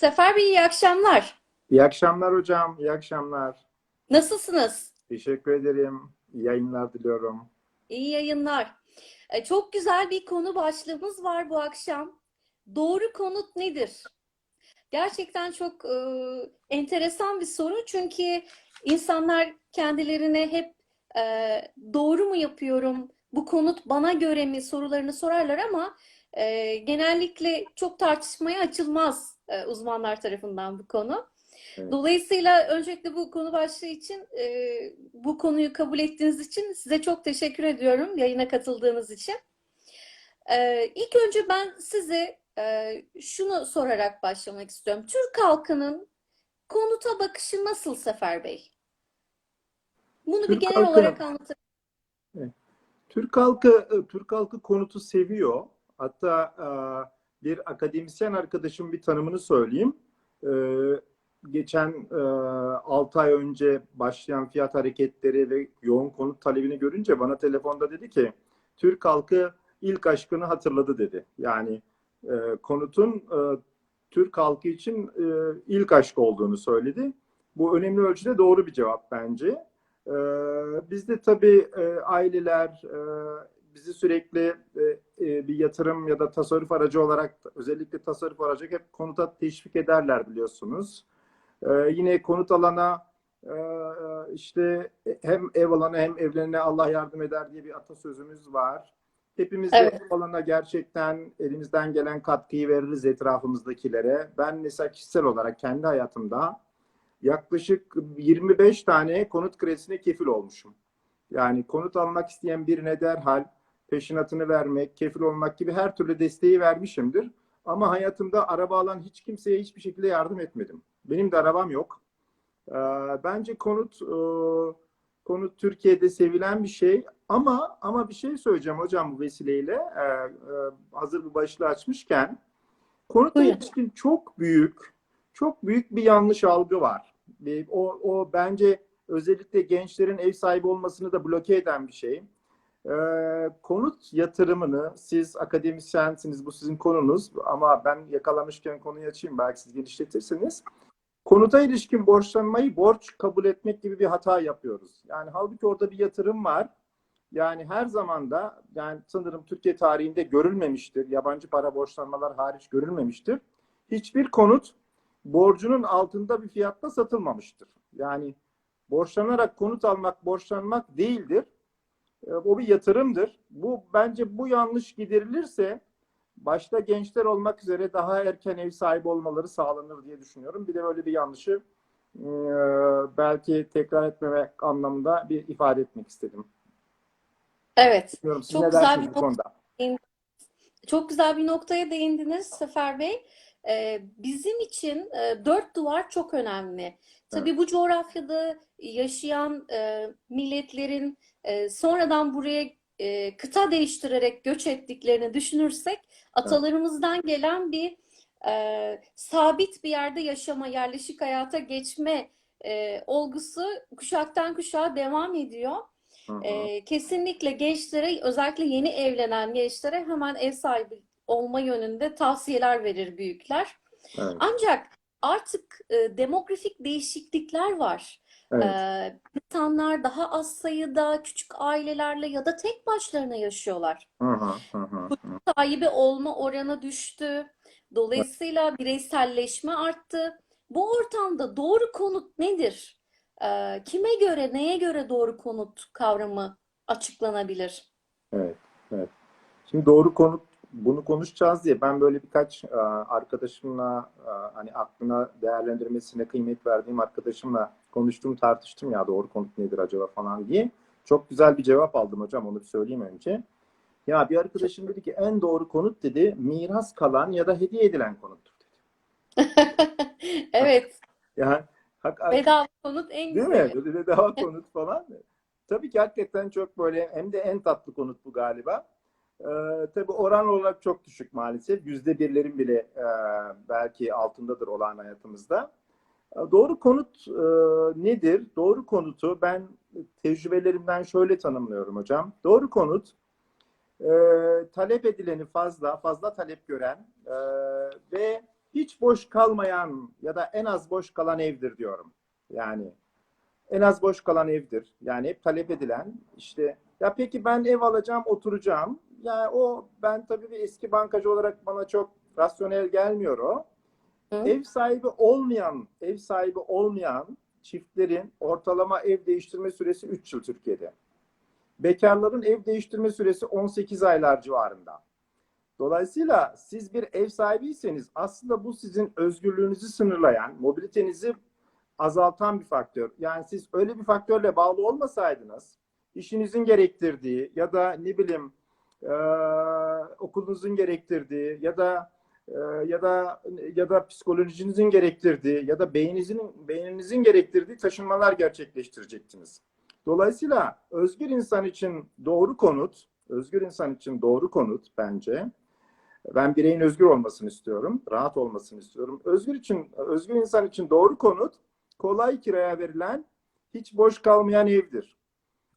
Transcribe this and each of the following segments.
Sefer Bey iyi akşamlar. İyi akşamlar hocam, iyi akşamlar. Nasılsınız? Teşekkür ederim. İyi yayınlar diliyorum. İyi yayınlar. E, Çok güzel bir konu başlığımız var bu akşam. Doğru konut nedir? Gerçekten çok e, enteresan bir soru çünkü insanlar kendilerine hep e, doğru mu yapıyorum, bu konut bana göre mi sorularını sorarlar ama e, genellikle çok tartışmaya açılmaz e, uzmanlar tarafından bu konu. Evet. Dolayısıyla öncelikle bu konu başlığı için e, bu konuyu kabul ettiğiniz için size çok teşekkür ediyorum yayına katıldığınız için. E, ilk önce ben size e, şunu sorarak başlamak istiyorum. Türk halkının konuta bakışı nasıl Sefer Bey? Bunu bir Türk genel halkı- olarak anlatır. Türk halkı e, Türk halkı konutu seviyor. Hatta e, bir akademisyen arkadaşım bir tanımını söyleyeyim. E, Geçen 6 ay önce başlayan fiyat hareketleri ve yoğun konut talebini görünce bana telefonda dedi ki Türk halkı ilk aşkını hatırladı dedi. Yani e, konutun e, Türk halkı için e, ilk aşk olduğunu söyledi. Bu önemli ölçüde doğru bir cevap bence. Ee, Bizde tabii e, aileler e, bizi sürekli e, e, bir yatırım ya da tasarruf aracı olarak özellikle tasarruf aracı hep konuta teşvik ederler biliyorsunuz. Ee, Yine konut alana e, işte hem ev alana hem evlenene Allah yardım eder diye bir atasözümüz var. Hepimiz de Evet. ev alana gerçekten elimizden gelen katkıyı veririz etrafımızdakilere. Ben mesela kişisel olarak kendi hayatımda yaklaşık 25 tane konut kredisine kefil olmuşum. Yani konut almak isteyen birine derhal peşinatını vermek, kefil olmak gibi her türlü desteği vermişimdir. Ama hayatımda araba alan hiç kimseye hiçbir şekilde yardım etmedim. Benim de arabam yok. Ee, Bence konut e, konut Türkiye'de sevilen bir şey ama ama bir şey söyleyeceğim hocam bu vesileyle Ee, e, hazır bu başlığı açmışken konuta Buyurun. ilişkin çok büyük çok büyük bir yanlış algı var. Ve O, o bence özellikle gençlerin ev sahibi olmasını da bloke eden bir şey. Ee, konut yatırımını siz akademisyensiniz bu sizin konunuz ama ben yakalamışken konuyu açayım belki siz genişletirsiniz. Konuta ilişkin borçlanmayı borç kabul etmek gibi bir hata yapıyoruz. Yani halbuki orada bir yatırım var. Yani her zaman da yani sanırım Türkiye tarihinde görülmemiştir. Yabancı para borçlanmalar hariç görülmemiştir. Hiçbir konut borcunun altında bir fiyatla satılmamıştır. Yani borçlanarak konut almak borçlanmak değildir. E, O bir yatırımdır. Bu bence bu yanlış giderilirse başta gençler olmak üzere daha erken ev sahibi olmaları sağlanır diye düşünüyorum. Bir de böyle bir yanlışı e, belki tekrar etmemek anlamında bir ifade etmek istedim. Evet. Bilmiyorum Çok güzel bir konuda? Çok güzel bir noktaya değindiniz Sefer Bey. Ee, bizim için e, dört duvar çok önemli. Tabii bu coğrafyada yaşayan e, milletlerin e, sonradan buraya e, kıta değiştirerek göç ettiklerini düşünürsek atalarımızdan gelen bir e, sabit bir yerde yaşama, yerleşik hayata geçme e, olgusu kuşaktan kuşağa devam ediyor. Ee, kesinlikle gençlere, özellikle yeni evlenen gençlere hemen ev sahibi olma yönünde tavsiyeler verir büyükler. Evet, Ancak artık e, demografik değişiklikler var. Evet. Ee, insanlar daha az sayıda küçük ailelerle ya da tek başlarına yaşıyorlar. Hı hı, hı hı, hı. Sahibi olma oranı düştü. Dolayısıyla bireyselleşme arttı. Bu ortamda doğru konut nedir? Ee, kime göre, neye göre doğru konut kavramı açıklanabilir? Evet, evet. Şimdi doğru konut bunu konuşacağız diye ben böyle birkaç e, arkadaşımla e, hani aklına değerlendirmesine kıymet verdiğim arkadaşımla konuştum tartıştım ya doğru konut nedir acaba falan diye. Çok güzel bir cevap aldım hocam onu bir söyleyeyim önce. Ya bir arkadaşım dedi ki en doğru konut dedi miras kalan ya da hediye edilen konuttur dedi. Evet, Yani hak, bedava konut en Değil güzeli. mi? Bedava konut falan. Tabii ki hakikaten çok böyle hem de en tatlı konut bu galiba. Ee, tabii oran olarak çok düşük maalesef. Yüzde birlerin bile e, belki altındadır olan hayatımızda. E, Doğru konut e, nedir? Doğru konutu ben tecrübelerimden şöyle tanımlıyorum hocam. Doğru konut e, talep edileni fazla, fazla talep gören e, ve hiç boş kalmayan ya da en az boş kalan evdir diyorum. Yani en az boş kalan evdir. Yani hep talep edilen işte ya peki ben ev alacağım, oturacağım. Yani o ben tabii bir eski bankacı olarak bana çok rasyonel gelmiyor o. Hı. Ev sahibi olmayan, ev sahibi olmayan çiftlerin ortalama ev değiştirme süresi 3 yıl Türkiye'de. Bekarların ev değiştirme süresi 18 aylar civarında. Dolayısıyla siz bir ev sahibiyseniz aslında bu sizin özgürlüğünüzü sınırlayan, mobilitenizi azaltan bir faktör. Yani siz öyle bir faktörle bağlı olmasaydınız, işinizin gerektirdiği ya da ne bileyim eee, okulunuzun gerektirdiği ya da eee, ya da ya da psikolojinizin gerektirdiği ya da beyninizin beyninizin gerektirdiği taşınmalar gerçekleştirecektiniz. Dolayısıyla özgür insan için doğru konut, özgür insan için doğru konut bence. Ben bireyin özgür olmasını istiyorum, rahat olmasını istiyorum. Özgür için, özgür insan için doğru konut, kolay kiraya verilen, hiç boş kalmayan evdir.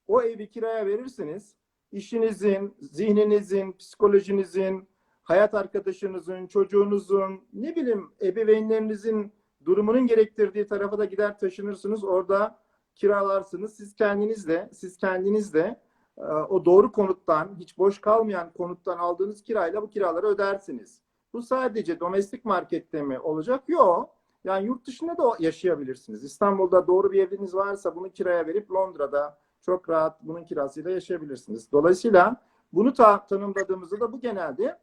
O evi kiraya verirsiniz, işinizin, zihninizin, psikolojinizin, hayat arkadaşınızın, çocuğunuzun, ne bileyim ebeveynlerinizin durumunun gerektirdiği tarafa da gider taşınırsınız. Orada kiralarsınız. Siz kendiniz de, siz kendiniz de e, o doğru konuttan, hiç boş kalmayan konuttan aldığınız kirayla bu kiraları ödersiniz. Bu sadece domestik markette mi olacak? Yok. Yani yurt dışında da yaşayabilirsiniz. İstanbul'da doğru bir eviniz varsa bunu kiraya verip Londra'da çok rahat bunun kirasıyla yaşayabilirsiniz. Dolayısıyla bunu ta- tanımladığımızda da bu genelde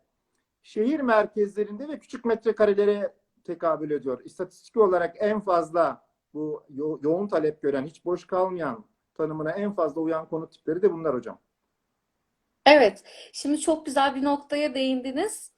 şehir merkezlerinde ve küçük metrekarelere tekabül ediyor. İstatistik olarak en fazla bu yo- yoğun talep gören, hiç boş kalmayan tanımına en fazla uyan konut tipleri de bunlar hocam. Evet, şimdi çok güzel bir noktaya değindiniz.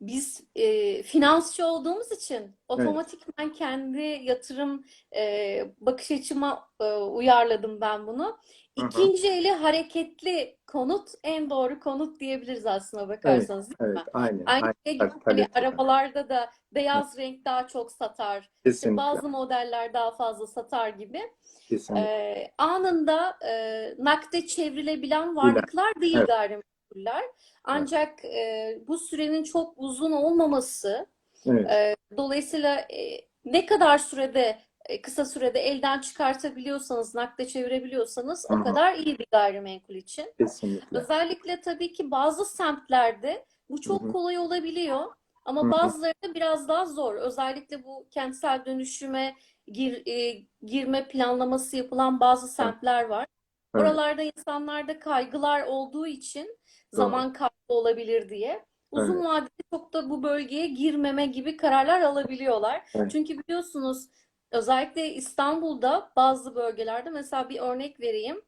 Biz e, finansçı olduğumuz için otomatikman kendi yatırım e, bakış açıma e, uyarladım ben bunu. İkinci eli hareketli konut en doğru konut diyebiliriz aslına bakarsanız değil Evet, mi? aynen. Aynı aynen. şey gibi hani arabalarda da beyaz renk daha çok satar. İşte Kesinlikle. bazı modeller daha fazla satar gibi. Kesinlikle. Ee, anında e, nakde çevrilebilen varlıklar değil Evet. gayrimenkuller. Ancak e, bu sürenin çok uzun olmaması, Evet. e, dolayısıyla e, ne kadar sürede, kısa sürede elden çıkartabiliyorsanız, nakde çevirebiliyorsanız Hı o kadar iyi bir gayrimenkul için. Kesinlikle. Özellikle tabii ki bazı semtlerde bu çok hı. kolay olabiliyor. Ama Hı hı. bazılarında biraz daha zor. Özellikle bu kentsel dönüşüme gir, e, girme planlaması yapılan bazı semtler var. Evet. Oralarda insanlarda kaygılar olduğu için zaman kaybı olabilir diye uzun Evet. vadede çok da bu bölgeye girmeme gibi kararlar alabiliyorlar. Evet. Çünkü biliyorsunuz özellikle İstanbul'da bazı bölgelerde mesela bir örnek vereyim.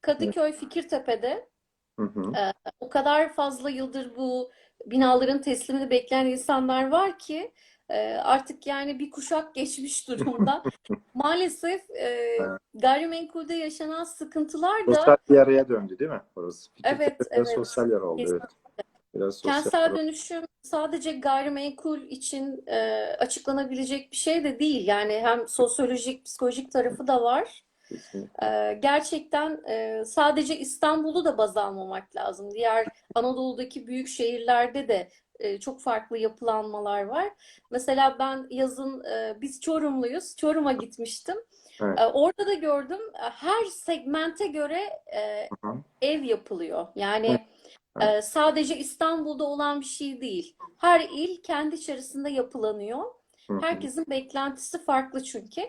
Kadıköy Fikirtepe'de Hı hı. o kadar fazla yıldır bu binaların teslimini bekleyen insanlar var ki e, artık yani bir kuşak geçmiş durumda. Maalesef e, gayrimenkulde yaşanan sıkıntılar da Sosyal bir araya döndü değil mi? Orası. Fikirtepe Evet, evet. sosyal yer oldu. Evet. Biraz sosyal kentsel dönüşüm sadece gayrimenkul için e, açıklanabilecek bir şey de değil. Yani hem sosyolojik, psikolojik tarafı da var. Ee, gerçekten e, sadece İstanbul'u da baz almamak lazım. Diğer Anadolu'daki büyük şehirlerde de e, çok farklı yapılanmalar var. Mesela ben yazın e, biz Çorumluyuz. Çorum'a gitmiştim. Evet. E, orada da gördüm e, her segmente göre e, Hı hı. ev yapılıyor. Yani e, sadece İstanbul'da olan bir şey değil. Her il kendi içerisinde yapılanıyor. Herkesin beklentisi farklı çünkü.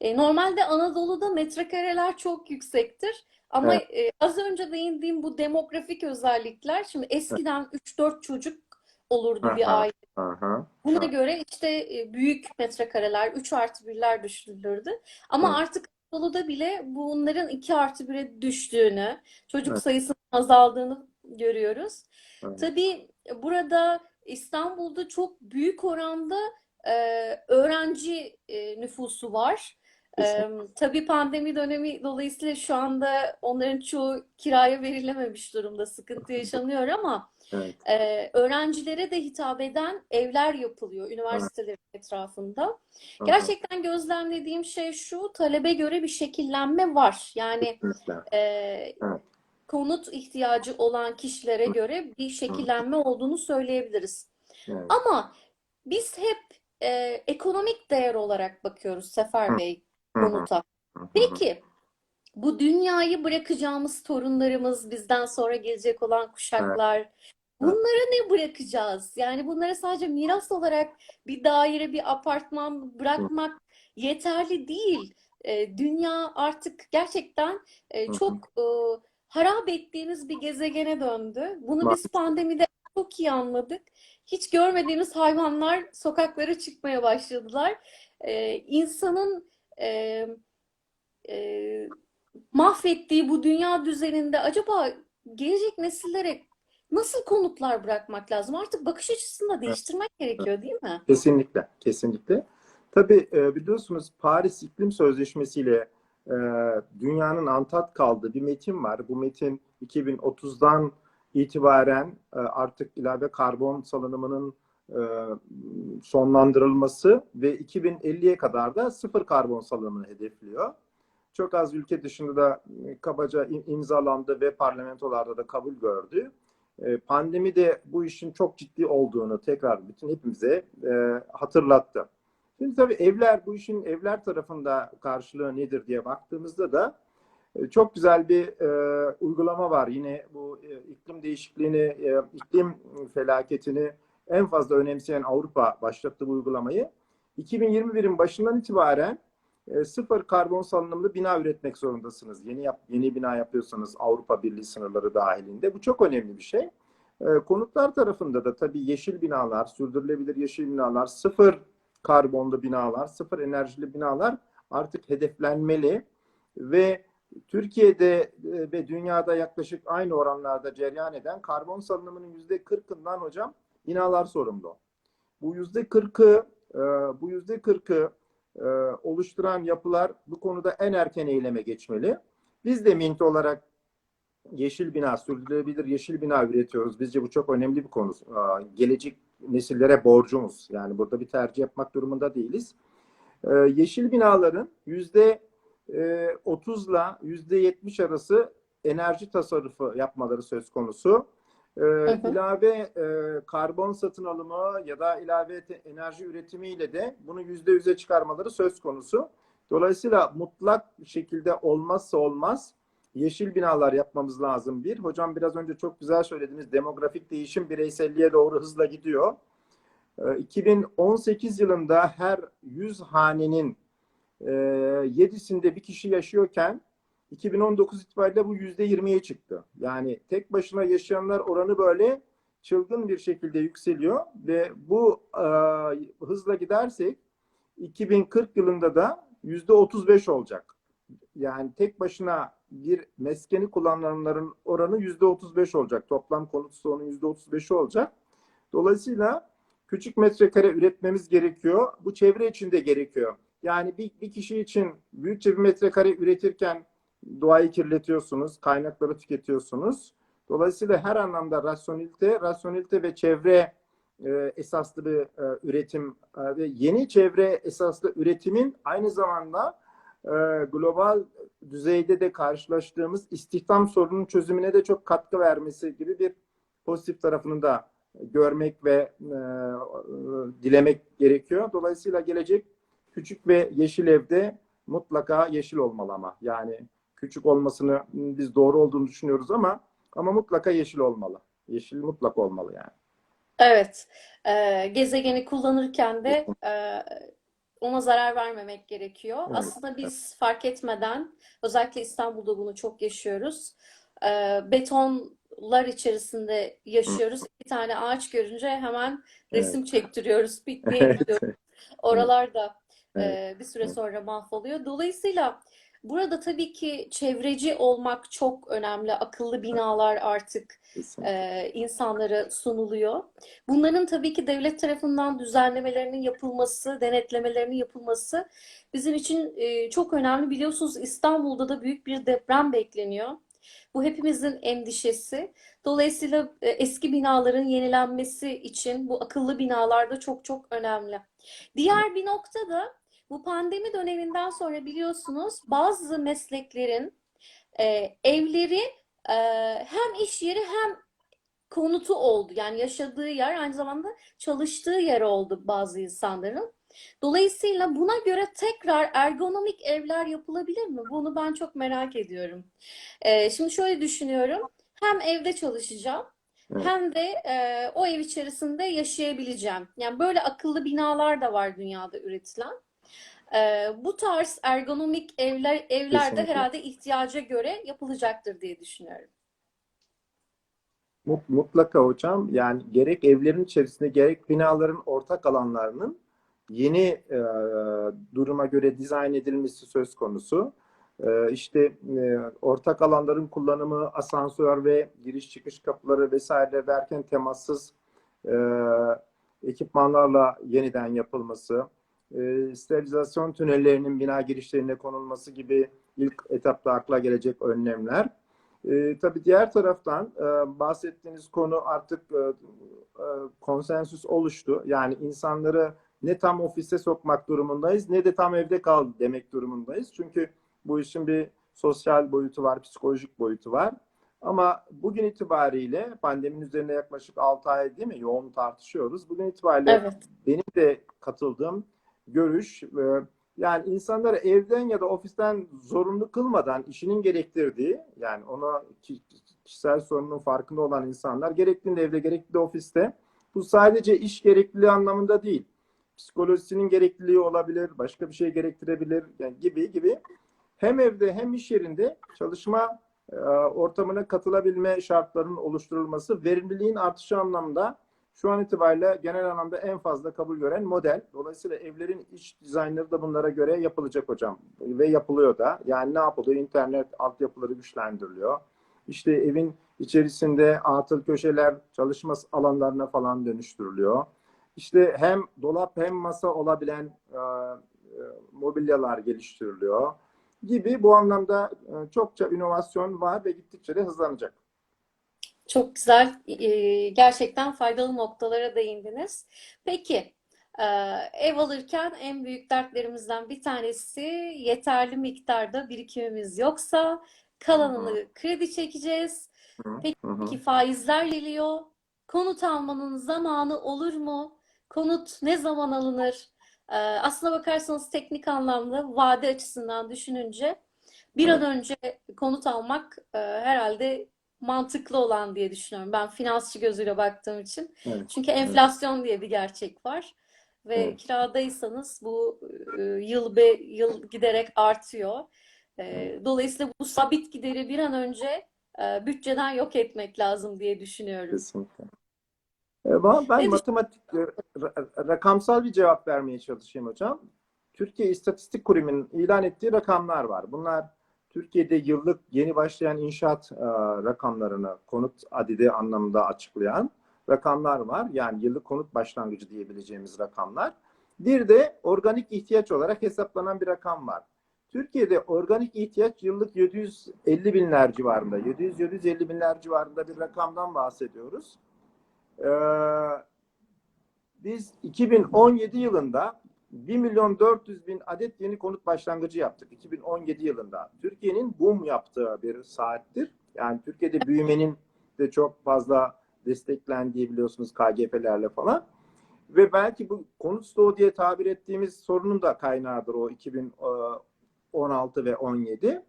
E, normalde Anadolu'da metrekareler çok yüksektir. Ama e, az önce değindiğim bu demografik özellikler, şimdi eskiden 3-4 çocuk olurdu bir aile. Aha. Buna göre işte e, büyük metrekareler 3 artı 1'ler düşünülürdü. Ama Evet. artık Anadolu'da bile bunların 2 artı 1'e düştüğünü, çocuk Evet. sayısının azaldığını görüyoruz. Evet. Tabii burada İstanbul'da çok büyük oranda e, öğrenci e, nüfusu var. E, Kesinlikle. tabii pandemi dönemi dolayısıyla şu anda onların çoğu kiraya verilememiş durumda, sıkıntı yaşanıyor ama Evet. e, öğrencilere de hitap eden evler yapılıyor üniversitelerin etrafında. Aha. Gerçekten gözlemlediğim şey şu, talebe göre bir şekillenme var. Yani e, konut ihtiyacı olan kişilere göre bir şekillenme olduğunu söyleyebiliriz. Evet. Ama biz hep e, ekonomik değer olarak bakıyoruz Sefer Bey konuta. Peki bu dünyayı bırakacağımız torunlarımız, bizden sonra gelecek olan kuşaklar, bunlara ne bırakacağız? Yani bunlara sadece miras olarak bir daire, bir apartman bırakmak yeterli değil. E, dünya artık gerçekten e, çok e, harap ettiğimiz bir gezegene döndü. Bunu biz pandemide çok iyi anladık. Hiç görmediğimiz hayvanlar sokaklara çıkmaya başladılar. E, insanın e, e, mahvettiği bu dünya düzeninde acaba gelecek nesillere nasıl konutlar bırakmak lazım? Artık bakış açısını da değiştirmek gerekiyor, değil mi? Kesinlikle, kesinlikle. Tabii e, biliyorsunuz Paris İklim Sözleşmesi ile e, dünyanın antat kaldığı bir metin var. Bu metin 2030'dan itibaren e, artık ilave karbon salınımının e, sonlandırılması ve 2050'ye kadar da sıfır karbon salınımını hedefliyor. Çok az ülke dışında da e, kabaca im- imzalandı ve parlamentolarda da kabul gördü. E, Pandemi de bu işin çok ciddi olduğunu tekrar bütün hepimize e, hatırlattı. Şimdi tabii evler, bu işin evler tarafında karşılığı nedir diye baktığımızda da e, çok güzel bir e, uygulama var. Yine bu e, iklim değişikliğini, e, iklim felaketini en fazla önemseyen Avrupa başlattı bu uygulamayı. 2021'in başından itibaren e, sıfır karbon salınımlı bina üretmek zorundasınız. Yeni yap, yeni bina yapıyorsanız Avrupa Birliği sınırları dahilinde. Bu çok önemli bir şey. E, konutlar tarafında da tabii yeşil binalar, sürdürülebilir yeşil binalar, sıfır karbonlu binalar, sıfır enerjili binalar artık hedeflenmeli ve Türkiye'de e, ve dünyada yaklaşık aynı oranlarda cereyan eden karbon salınımının yüzde 40'ından hocam binalar sorumlu. Bu yüzde 40'ı e, bu yüzde 40'ı e, oluşturan yapılar bu konuda en erken eyleme geçmeli. Biz de Mint olarak yeşil bina, sürdürülebilir yeşil bina üretiyoruz. Bizce bu çok önemli bir konu. Gelecek nesillere borcumuz. Yani burada bir tercih yapmak durumunda değiliz. Ee, yeşil binaların yüzde e, 30 ile yüzde 70 arası enerji tasarrufu yapmaları söz konusu. Ee, hı. ilave e, karbon satın alımı ya da ilave enerji üretimiyle de bunu yüzde yüze çıkarmaları söz konusu. Dolayısıyla mutlak şekilde olmazsa olmaz yeşil binalar yapmamız lazım bir. Hocam biraz önce çok güzel söylediniz. Demografik değişim bireyselliğe doğru hızla gidiyor. Ee, 2018 yılında her 100 hanenin e, 7'sinde bir kişi yaşıyorken 2019 itibariyle bu %20'ye çıktı. Yani tek başına yaşayanlar oranı böyle çılgın bir şekilde yükseliyor ve bu e, hızla gidersek 2040 yılında da %35 olacak. Yani tek başına bir meskeni kullananların oranı %35 olacak. Toplam konut stoğunun %35'i olacak. Dolayısıyla küçük metrekare üretmemiz gerekiyor. Bu çevre için de gerekiyor. Yani bir, bir kişi için büyükçe bir metrekare üretirken doğayı kirletiyorsunuz, kaynakları tüketiyorsunuz. Dolayısıyla her anlamda rasyonelite, rasyonelite ve çevre e, esaslı bir e, üretim e, ve yeni çevre esaslı üretimin aynı zamanda e, global düzeyde de karşılaştığımız istihdam sorunun çözümüne de çok katkı vermesi gibi bir pozitif tarafını da görmek ve e, e, dilemek gerekiyor. Dolayısıyla gelecek küçük ve yeşil evde mutlaka yeşil olmalı ama yani küçük olmasını biz doğru olduğunu düşünüyoruz ama ama mutlaka yeşil olmalı. Yeşil mutlak olmalı yani. Evet, e, gezegeni kullanırken de e, ona zarar vermemek gerekiyor. Evet. Aslında biz fark etmeden, özellikle İstanbul'da bunu çok yaşıyoruz. E, betonlar içerisinde yaşıyoruz. Bir tane ağaç görünce hemen resim çektiriyoruz, pikniğe gidiyoruz. Oralar da Evet. e, bir süre sonra mahvoluyor. Dolayısıyla burada tabii ki çevreci olmak çok önemli. Akıllı binalar artık e, insanlara sunuluyor. Bunların tabii ki devlet tarafından düzenlemelerinin yapılması, denetlemelerinin yapılması bizim için e, çok önemli. Biliyorsunuz İstanbul'da da büyük bir deprem bekleniyor. Bu hepimizin endişesi. Dolayısıyla eski binaların yenilenmesi için bu akıllı binalar da çok çok önemli. Diğer bir nokta da bu pandemi döneminden sonra biliyorsunuz bazı mesleklerin e, evleri e, hem iş yeri hem konutu oldu. Yani yaşadığı yer aynı zamanda çalıştığı yer oldu bazı insanların. Dolayısıyla buna göre tekrar ergonomik evler yapılabilir mi? Bunu ben çok merak ediyorum. Ee, şimdi şöyle düşünüyorum. Hem evde çalışacağım hem de e, o ev içerisinde yaşayabileceğim. Yani böyle akıllı binalar da var dünyada üretilen. Ee, bu tarz ergonomik evler evler de Kesinlikle. herhalde ihtiyaca göre yapılacaktır diye düşünüyorum. Mut- Mutlaka hocam yani gerek evlerin içerisinde gerek binaların ortak alanlarının yeni e, duruma göre dizayn edilmesi söz konusu. E, işte e, ortak alanların kullanımı, asansör ve giriş çıkış kapıları vesaire derken temassız e, ekipmanlarla yeniden yapılması, e, sterilizasyon tünellerinin bina girişlerine konulması gibi ilk etapta akla gelecek önlemler. E, tabii diğer taraftan e, bahsettiğiniz konu artık e, e, konsensüs oluştu. Yani insanları ne tam ofise sokmak durumundayız ne de tam evde kal demek durumundayız. Çünkü bu işin bir sosyal boyutu var, psikolojik boyutu var. Ama bugün itibariyle pandeminin üzerine yaklaşık 6 ay değil mi yoğun tartışıyoruz. Bugün itibariyle Evet. benim de katıldığım görüş yani insanları evden ya da ofisten zorunlu kılmadan işinin gerektirdiği yani ona ki- kişisel sorunun farkında olan insanlar gerektiğinde evde gerektiğinde ofiste bu sadece iş gerekliliği anlamında değil. Psikolojisinin gerekliliği olabilir, başka bir şey gerektirebilir yani gibi gibi hem evde hem iş yerinde çalışma e, ortamına katılabilme şartlarının oluşturulması verimliliğin artışı anlamında şu an itibariyle genel anlamda en fazla kabul gören model. Dolayısıyla evlerin iç dizaynları da bunlara göre yapılacak hocam. Ve yapılıyor da. Yani ne yapılıyor? İnternet altyapıları güçlendiriliyor. İşte evin içerisinde atıl köşeler çalışma alanlarına falan dönüştürülüyor. İşte hem dolap hem masa olabilen e, e, mobilyalar geliştiriliyor gibi bu anlamda e, çokça inovasyon var ve gittikçe de hızlanacak. Çok güzel, e, gerçekten faydalı noktalara değindiniz. Peki, e, ev alırken en büyük dertlerimizden bir tanesi yeterli miktarda birikimimiz yoksa kalanını kredi çekeceğiz. Hı hı. Peki faizler geliyor. Konut almanın zamanı olur mu? Konut ne zaman alınır? E, aslına bakarsanız teknik anlamda vade açısından düşününce bir an önce konut almak e, herhalde mantıklı olan diye düşünüyorum. Ben finansçı gözüyle baktığım için. Evet. Çünkü enflasyon diye bir gerçek var. Ve Evet. kiradaysanız bu e, yıl be yıl giderek artıyor. E, Dolayısıyla bu sabit gideri bir an önce e, bütçeden yok etmek lazım diye düşünüyorum. Kesinlikle. Ben, ben matematik, ra- rakamsal bir cevap vermeye çalışayım hocam. Türkiye İstatistik Kurumu'nun ilan ettiği rakamlar var. Bunlar Türkiye'de yıllık yeni başlayan inşaat e, rakamlarını konut adedi anlamında açıklayan rakamlar var. Yani yıllık konut başlangıcı diyebileceğimiz rakamlar. Bir de organik ihtiyaç olarak hesaplanan bir rakam var. Türkiye'de organik ihtiyaç yıllık 750 binler civarında, 700-750 binler civarında bir rakamdan bahsediyoruz. Ee, biz 2017 yılında 1 milyon 400 bin adet yeni konut başlangıcı yaptık. 2017 yılında. Türkiye'nin boom yaptığı bir saattir. Yani Türkiye'de büyümenin de çok fazla desteklendiği biliyorsunuz KGP'lerle falan. Ve belki bu konut stoğu diye tabir ettiğimiz sorunun da kaynağıdır o 2016 ve 17.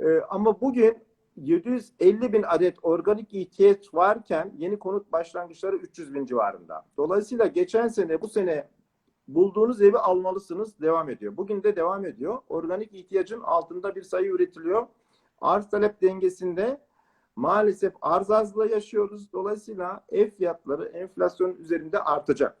Ee, ama bugün 750 bin adet organik ihtiyaç varken yeni konut başlangıçları 300 bin civarında. Dolayısıyla geçen sene bu sene bulduğunuz evi almalısınız devam ediyor. Bugün de devam ediyor. Organik ihtiyacın altında bir sayı üretiliyor. Arz talep dengesinde maalesef arz azlığı yaşıyoruz. Dolayısıyla ev fiyatları enflasyonun üzerinde artacak.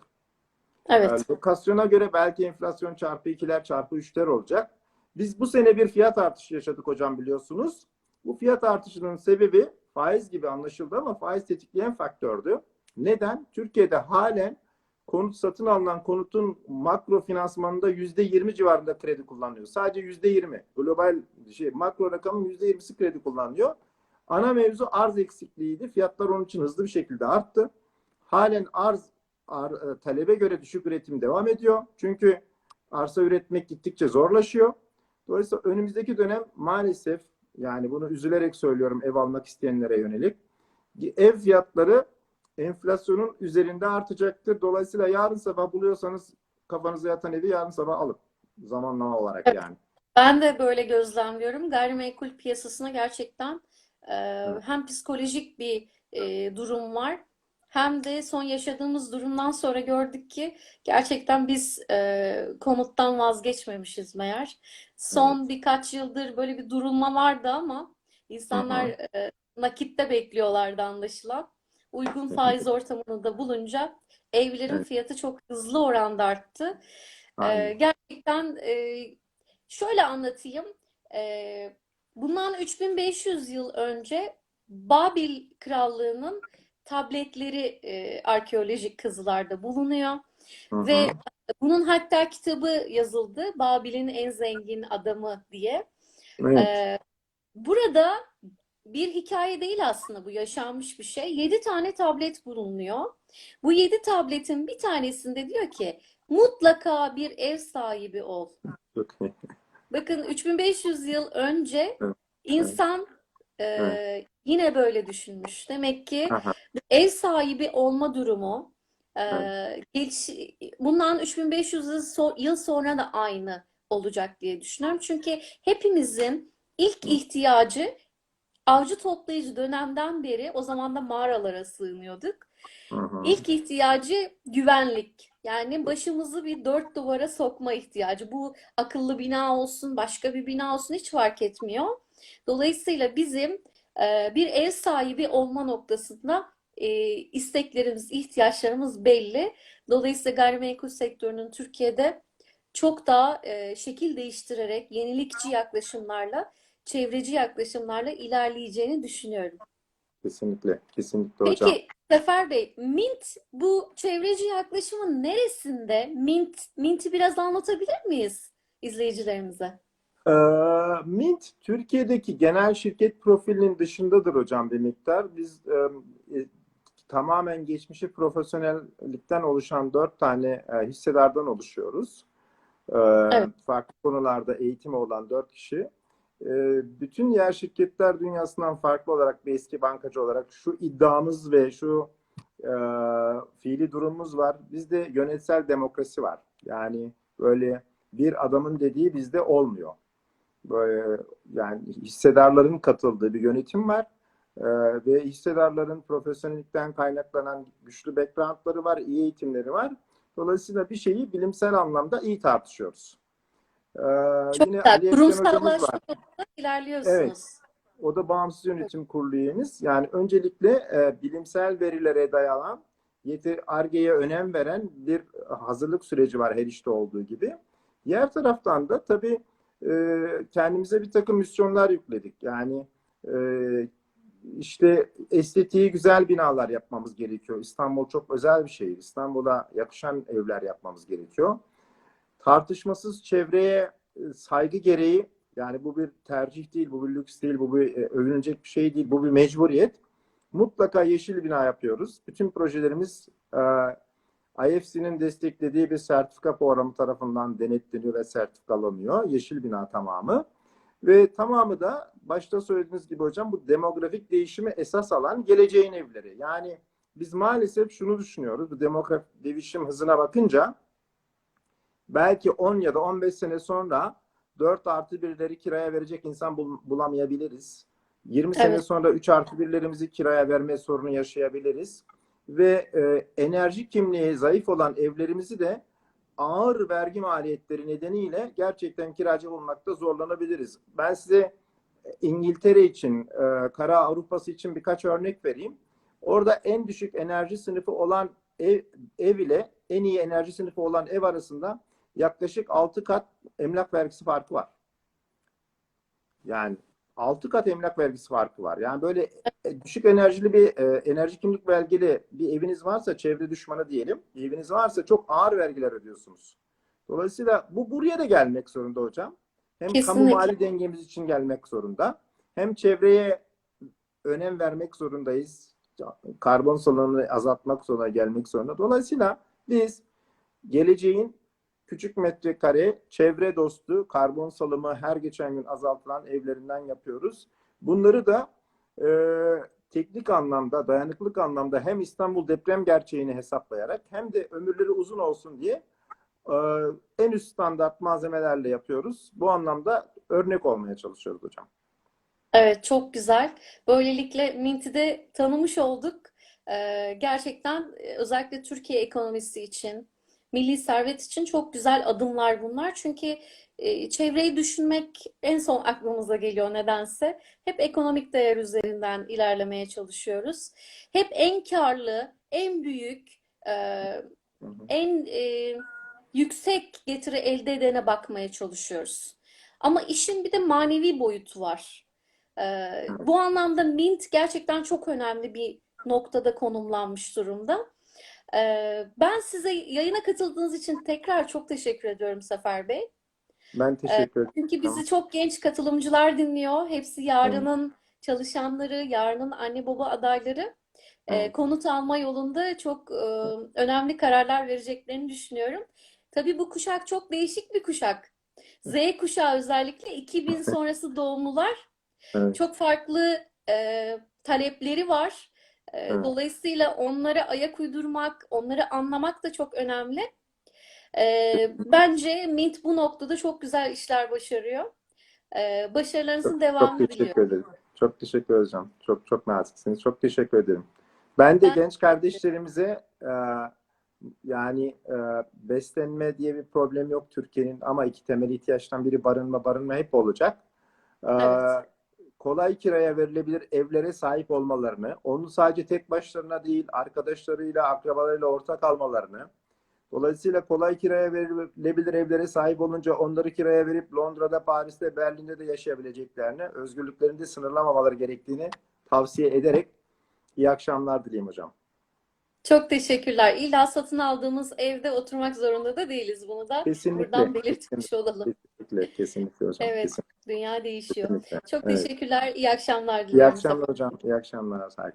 Evet. Ee, Lokasyona göre belki enflasyon çarpı ikiler çarpı üçler olacak. Biz bu sene bir fiyat artışı yaşadık hocam biliyorsunuz. Bu fiyat artışının sebebi faiz gibi anlaşıldı ama faiz tetikleyen faktördü. Neden? Türkiye'de halen konut satın alınan konutun makro finansmanında yüzde yirmi civarında kredi kullanılıyor. Sadece yüzde yirmi. Global şey, makro rakamın yüzde yirmisi kredi kullanılıyor. Ana mevzu arz eksikliğiydi. Fiyatlar onun için hızlı bir şekilde arttı. Halen arz ar- e, talebe göre düşük üretim devam ediyor. Çünkü arsa üretmek gittikçe zorlaşıyor. Dolayısıyla önümüzdeki dönem maalesef yani bunu üzülerek söylüyorum ev almak isteyenlere yönelik ev fiyatları enflasyonun üzerinde artacaktır. Dolayısıyla yarın sabah buluyorsanız kafanıza yatan evi yarın sabah alın. Zamanlama olarak Evet. yani. Ben de böyle gözlemliyorum. Gayrimenkul piyasasına gerçekten e, Evet. hem psikolojik bir e, durum var hem de son yaşadığımız durumdan sonra gördük ki gerçekten biz e, konuttan vazgeçmemişiz meğer. Son birkaç yıldır böyle bir durulma vardı ama insanlar e, nakitte bekliyorlardı anlaşılan. Uygun faiz ortamını da bulunca evlerin Evet. fiyatı çok hızlı oranda arttı. Ee, gerçekten e, şöyle anlatayım. Ee, bundan 3500 yıl önce Babil Krallığı'nın tabletleri e, arkeolojik kazılarda bulunuyor Hı hı. ve bunun hatta kitabı yazıldı. Babil'in en zengin adamı diye. Evet. Ee, burada bir hikaye değil aslında bu yaşanmış bir şey. 7 tane tablet bulunuyor. Bu 7 tabletin bir tanesinde diyor ki mutlaka bir ev sahibi ol. Bakın 3500 yıl önce insan e, yine böyle düşünmüş. Demek ki ev sahibi olma durumu e, geç, bundan 3500 yıl so- yıl sonra da aynı olacak diye düşünüyorum. Çünkü hepimizin ilk ihtiyacı avcı toplayıcı dönemden beri o zaman da mağaralara sığınıyorduk. Hı hı. İlk ihtiyacı güvenlik. Yani başımızı bir dört duvara sokma ihtiyacı. Bu akıllı bina olsun, başka bir bina olsun hiç fark etmiyor. Dolayısıyla bizim e, bir ev sahibi olma noktasında e, isteklerimiz, ihtiyaçlarımız belli. Dolayısıyla gayrimenkul sektörünün Türkiye'de çok daha e, şekil değiştirerek yenilikçi yaklaşımlarla, çevreci yaklaşımlarla ilerleyeceğini düşünüyorum. Kesinlikle. Kesinlikle hocam. Peki Zafer Bey, Mint bu çevreci yaklaşımın neresinde? Mint, Mint'i biraz anlatabilir miyiz izleyicilerimize? Ee, Mint Türkiye'deki genel şirket profilinin dışındadır hocam bir miktar. Biz e, e, tamamen geçmişi profesyonellikten oluşan dört tane e, hissedardan oluşuyoruz. Ee, Evet. Farklı konularda eğitimi olan dört kişi. Ee, bütün yer şirketler dünyasından farklı olarak bir eski bankacı olarak şu iddiamız ve şu e, fiili durumumuz var. Bizde yönetsel demokrasi var. Yani böyle bir adamın dediği bizde olmuyor. Böyle yani hissedarların katıldığı bir yönetim var. Ee, ve hissedarların profesyonellikten kaynaklanan güçlü backgroundları var, iyi eğitimleri var. Dolayısıyla bir şeyi bilimsel anlamda iyi tartışıyoruz. Ee, Çok yine güzel. Kurumsallaşmada ilerliyorsunuz. O da bağımsız yönetim kurulu üyemiz. Yani öncelikle e, bilimsel verilere dayanan, Ar-Ge'ye önem veren bir hazırlık süreci var her işte olduğu gibi. Diğer taraftan da tabii e, kendimize bir takım misyonlar yükledik. Yani e, işte estetiği güzel binalar yapmamız gerekiyor. İstanbul çok özel bir şehir. İstanbul'a yakışan evler yapmamız gerekiyor. Tartışmasız çevreye e, saygı gereği yani bu bir tercih değil, bu bir lüks değil, bu bir e, övünecek bir şey değil, bu bir mecburiyet. Mutlaka yeşil bina yapıyoruz. Bütün projelerimiz e, IFC'nin desteklediği bir sertifika programı tarafından denetleniyor ve sertifikalanıyor. Yeşil bina tamamı. Ve tamamı da başta söylediğiniz gibi hocam bu demografik değişimi esas alan geleceğin evleri. Yani biz maalesef şunu düşünüyoruz. Bu demografik değişim hızına bakınca belki 10 ya da 15 sene sonra 4 artı 1'leri kiraya verecek insan bul- bulamayabiliriz. 20 sene Evet. sonra 3 artı 1'lerimizi kiraya verme sorunu yaşayabiliriz. Ve e, enerji kimliği zayıf olan evlerimizi de ağır vergi maliyetleri nedeniyle gerçekten kiracı bulmakta zorlanabiliriz. Ben size İngiltere için, e, Kara Avrupası için birkaç örnek vereyim. Orada en düşük enerji sınıfı olan ev, ev ile en iyi enerji sınıfı olan ev arasında yaklaşık 6 kat emlak vergisi farkı var. Yani 6 kat emlak vergisi farkı var. Yani böyle e, düşük enerjili bir e, enerji kimlik belgeli bir eviniz varsa çevre düşmanı diyelim. Eviniz varsa çok ağır vergiler ödüyorsunuz. Dolayısıyla bu buraya da gelmek zorunda hocam. Hem kamu Kesinlikle. mali dengemiz için gelmek zorunda. Hem çevreye önem vermek zorundayız. Karbon salınımını azaltmak zorunda gelmek zorunda. Dolayısıyla biz geleceğin küçük metrekare, çevre dostu, karbon salımı her geçen gün azaltılan evlerinden yapıyoruz. Bunları da e, teknik anlamda, dayanıklılık anlamda hem İstanbul deprem gerçeğini hesaplayarak hem de ömürleri uzun olsun diye e, en üst standart malzemelerle yapıyoruz. Bu anlamda örnek olmaya çalışıyoruz hocam. Evet, çok güzel. Böylelikle Mint'i de tanımış olduk. Ee, gerçekten e, özellikle Türkiye ekonomisi için, milli servet için çok güzel adımlar bunlar. Çünkü e, çevreyi düşünmek en son aklımıza geliyor nedense. Hep ekonomik değer üzerinden ilerlemeye çalışıyoruz. Hep en karlı, en büyük, e, en e, yüksek getiri elde edene bakmaya çalışıyoruz. Ama işin bir de manevi boyutu var. Bu anlamda Mint gerçekten çok önemli bir noktada konumlanmış durumda. Ben size yayına katıldığınız için tekrar çok teşekkür ediyorum Sefer Bey. Ben teşekkür ederim. Çünkü bizi çok genç katılımcılar dinliyor. Hepsi yarının çalışanları, yarının anne baba adayları. Evet. konut alma yolunda çok önemli kararlar vereceklerini düşünüyorum. Tabii bu kuşak çok değişik bir kuşak. Z kuşağı özellikle 2000 sonrası doğumlular Evet. çok farklı e, talepleri var. E, Evet. dolayısıyla onlara ayak uydurmak, onları anlamak da çok önemli. E, bence Mint bu noktada çok güzel işler başarıyor. E, başarılarınızın Çok devamını teşekkür diliyorum. ederim. Çok teşekkür ederim. Çok çok naziksiniz. Çok teşekkür ederim. Ben de Ben- genç kardeşlerimize e, yani e, beslenme diye bir problem yok Türkiye'nin ama iki temel ihtiyaçtan biri barınma. Barınma hep olacak. E, Evet. Kolay kiraya verilebilir evlere sahip olmalarını, onu sadece tek başlarına değil arkadaşlarıyla, akrabalarıyla ortak almalarını, Dolayısıyla kolay kiraya verilebilir evlere sahip olunca onları kiraya verip Londra'da, Paris'te, Berlin'de de yaşayabileceklerini, özgürlüklerini de sınırlamamaları gerektiğini tavsiye ederek iyi akşamlar dileyim hocam. Çok teşekkürler. İlla satın aldığımız evde oturmak zorunda da değiliz. Bunu da Kesinlikle. buradan belirtmiş olalım. Kesinlikle, kesinlikle hocam. Evet, Kesinlikle, dünya değişiyor. Çok Evet. teşekkürler. İyi akşamlar İyi diliyorum. akşamlar hocam. İyi akşamlar. Saygılar.